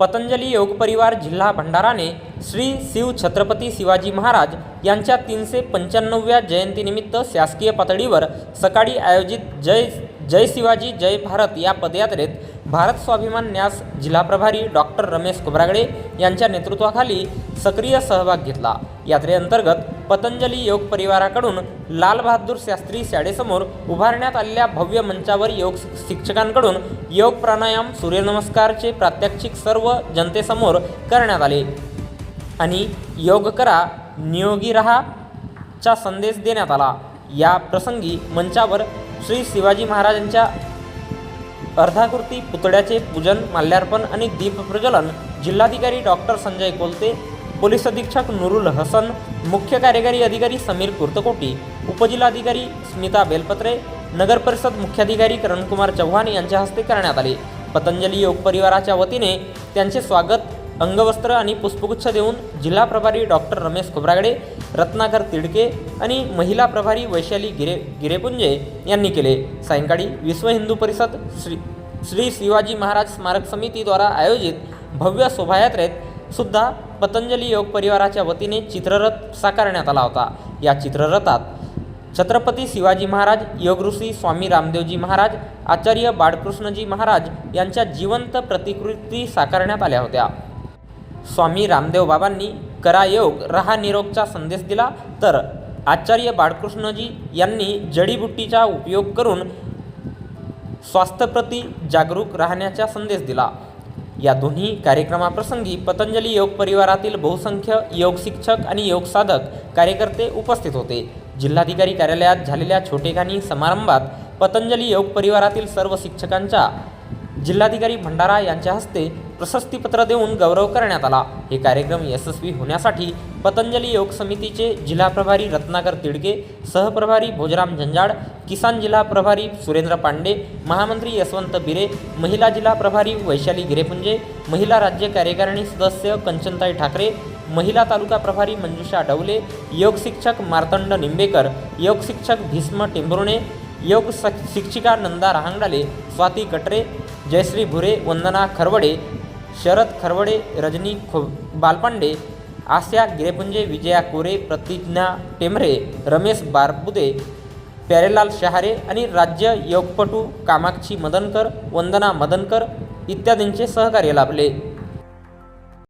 पतंजली योग परिवार जिल्हा भंडाराने श्री शिव छत्रपती शिवाजी महाराज यांच्या तीनशे पंच्याण्णव्या जयंतीनिमित्त शासकीय पातळीवर सकाळी आयोजित जय जय शिवाजी जय भारत या पदयात्रेत भारत स्वाभिमान न्यास जिल्हा प्रभारी डॉक्टर रमेश खोब्रागडे यांच्या नेतृत्वाखाली सक्रिय सहभाग घेतला. यात्रेअंतर्गत पतंजली योग परिवाराकडून लाल बहादूर शास्त्री शाळेसमोर उभारण्यात आलेल्या भव्य मंचावर योग शिक्षकांकडून योग प्राणायाम सूर्यनमस्कारचे प्रात्यक्षिक सर्व जनतेसमोर करण्यात आले. आणि योग करा नियोगी रहा चा संदेश देण्यात आला. या प्रसंगी मंचावर श्री शिवाजी महाराजांच्या अर्धाकृती पुतळ्याचे पूजन माल्यार्पण आणि दीप प्रज्वलन जिल्हाधिकारी डॉक्टर संजय कोलते पोलीस अधीक्षक नुरुल हसन मुख्य कार्यकारी अधिकारी समीर कुर्तकोटी उपजिल्हाधिकारी स्मिता बेलपत्रे नगर परिषद मुख्याधिकारी करणकुमार चव्हाण यांच्या हस्ते करण्यात आले. पतंजली योग परिवाराच्या वतीने त्यांचे स्वागत अंगवस्त्र आणि पुष्पगुच्छ देऊन जिल्हा प्रभारी डॉक्टर रमेश खोब्रागडे रत्नाकर तिडके आणि महिला प्रभारी वैशाली गिरे गिरेपुंजे यांनी केले. सायंकाळी विश्व हिंदू परिषद श्री श्री शिवाजी महाराज स्मारक समितीद्वारा आयोजित भव्य शोभायात्रेत सुद्धा पतंजली योग परिवाराच्या वतीने चित्ररथ साकारण्यात आला होता. या चित्ररथात छत्रपती शिवाजी महाराज योगऋषी स्वामी रामदेवजी महाराज आचार्य बाळकृष्णजी महाराज यांच्या जिवंत प्रतिकृती साकारण्यात आल्या होत्या. स्वामी रामदेव बाबांनी करा योग रहा निरोगचा संदेश दिला. तर आचार्य बाळकृष्णजी यांनी जडीबुट्टीचा उपयोग करून स्वास्थ्यप्रती जागरूक राहण्याचा संदेश दिला. या दोन्ही कार्यक्रमाप्रसंगी पतंजली योग परिवारातील बहुसंख्य योग शिक्षक आणि योग साधक कार्यकर्ते उपस्थित होते. जिल्हाधिकारी कार्यालयात झालेल्या छोटेखानी समारंभात पतंजली योग परिवारातील सर्व शिक्षकांच्या जिल्हाधिकारी भंडारा यांच्या हस्ते प्रशस्तीपत्र देऊन गौरव करण्यात आला. हे कार्यक्रम यशस्वी होण्यासाठी पतंजली योग समितीचे जिल्हा प्रभारी रत्नाकर तिडके सहप्रभारी भोजराम झंझाड किसान जिल्हा प्रभारी सुरेंद्र पांडे महामंत्री यशवंत बिरे महिला जिल्हा प्रभारी वैशाली गिरेपुंजे महिला राज्य कार्यकारिणी सदस्य कंचनताई ठाकरे महिला तालुका प्रभारी मंजुषा डवले योग शिक्षक मार्तंड निंबेकर योग शिक्षक भीष्म टेंभुर्णे योग स- शिक्षिका नंदा रहांगडाले स्वाती कटरे जयश्री भुरे वंदना खरवडे शरद खरवडे रजनी खो बालपांडे आस्या गिरेपुंजे विजया कोरे प्रतिज्ञा टेमरे रमेश बारबुदे प्यारेलाल शहारे आणि राज्य योगपटू कामाक्षी मदनकर वंदना मदनकर इत्यादींचे सहकार्य लाभले.